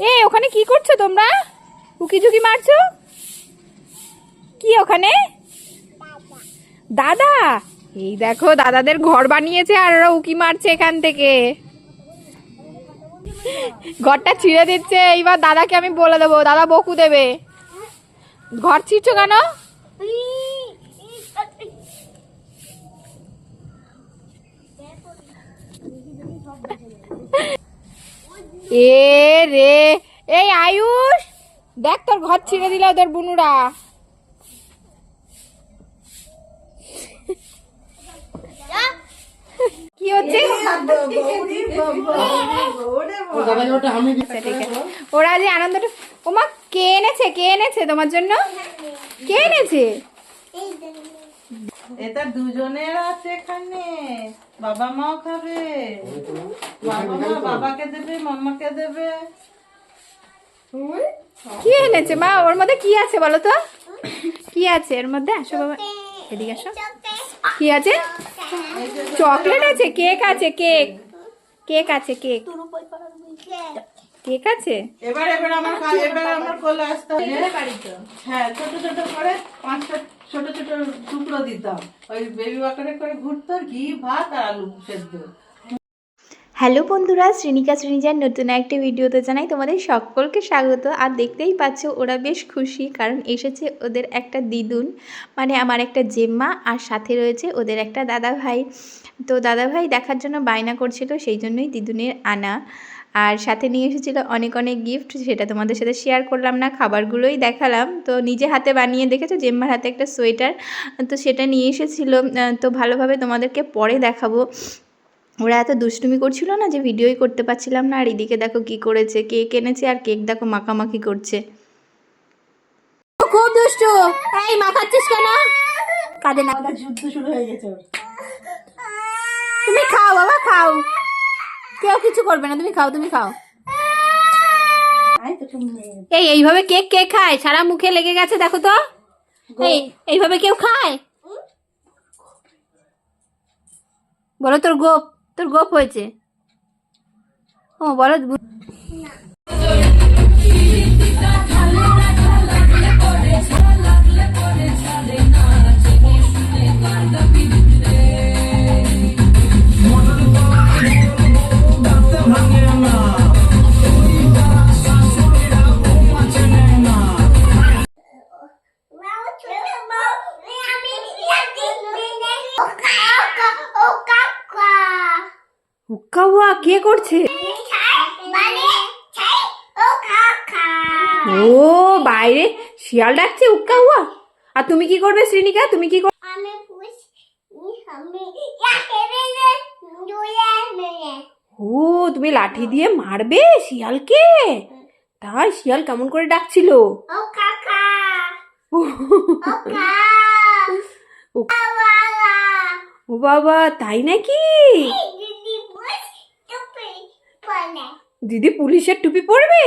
এ, ওখানে কি করছ তোমরা? উকি ঝুঁকি মারছো? কি ওখানে? দাদা, এই দেখো, দাদাদের ঘর বানিয়েছে আর ওরা উকি মারছে এখান থেকে। ঘরটা ছিঁড়ে দিচ্ছে, এইবার দাদাকে আমি বলে দেবো, দাদা বকু দেবে। ঘর ছিঁড়ছো কেন? এ রে। এই আয়ুষ, দেখ তোর ঘর ছিঁড়ে দিল তোর বুনুরা। কি হচ্ছে। ওরা যে আনন্দটা ওমা, কে এনেছে? কে এনেছে তোমার জন্য? কে এনেছে? এটা দুজনের আছে এখানে। বাবা মাও খাবে। বাবা মা বাবাকে দেবে, মাম্মাকে দেবে। কি এনেছে? মা, ওর মধ্যে কি আছে বলো তো? কি আছে এর মধ্যে? আসো বাবা। এদিকে আসো। কি আছে? চকলেট আছে, কেক আছে, কেক। কেক আছে, কেক। কেক আছে? এবার এবার আমার এবার আমার কোলে আসতে হবে। হ্যাঁ ছোট ছোট করে পাঁচটা ছোট ছোট টুকরো দিতাম। ওই বেবি বাকারে করে ঘুরতো ঘি ভাত আর আলু সেদ্ধ। হ্যালো বন্ধুরা শ্রেণিকা শ্রেণীজার নতুন একটি ভিডিওতে জানাই তোমাদের সকলকে স্বাগত। আর দেখতেই পাচ্ছ ওরা বেশ খুশি কারণ এসেছে ওদের একটা দিদুন মানে আমার একটা জেম্মা আর সাথে রয়েছে ওদের একটা দাদা ভাই তো দাদা ভাই দেখার জন্য বায়না করছিল সেই জন্যই দিদুনের আনা। আর সাথে নিয়ে এসেছিল অনেক অনেক গিফট সেটা তোমাদের সাথে শেয়ার করলাম না খাবারগুলোই দেখালাম। তো নিজে হাতে বানিয়ে দেখেছ জেম্মার হাতে একটা সোয়েটার। তো সেটা নিয়ে এসেছিল তো ভালোভাবে তোমাদেরকে পরে দেখাবো। ওরা এত দুষ্টুমি করছিল না যে ভিডিওই করতে পারছিলাম না আর এদিকে দেখো কি করেছে কেক এনেছে আর কেক দেখো মাখামাখি করছে। খুব দুষ্টু! এই মাখাচ্ছিস কেন? কাঁদে না যুদ্ধ শুরু হয়ে গেছে তুমি খাও বাবা খাও। কেউ কিছু করবে না তুমি খাও তুমি খাও। এই এইভাবে কেক কে খায়? সারা মুখে লেগে গেছে দেখো তো। এই এইভাবে কেউ খায়? বলো তোর গোপ তোর গোপ হয়েছে। ও বলো হুক্কা হুয়া কে করছে? ও বাইরে শিয়াল ডাকছে হুক্কা হুয়া আর তুমি কি করবে শ্রীনিকা? তুমি কি করবে ও তুমি লাঠি দিয়ে মারবে শিয়ালকে? তাই শিয়াল কেমন করে ডাকছিল। ও বাবা তাই নাকি? দিদি পুলিশের টুপি পরবে?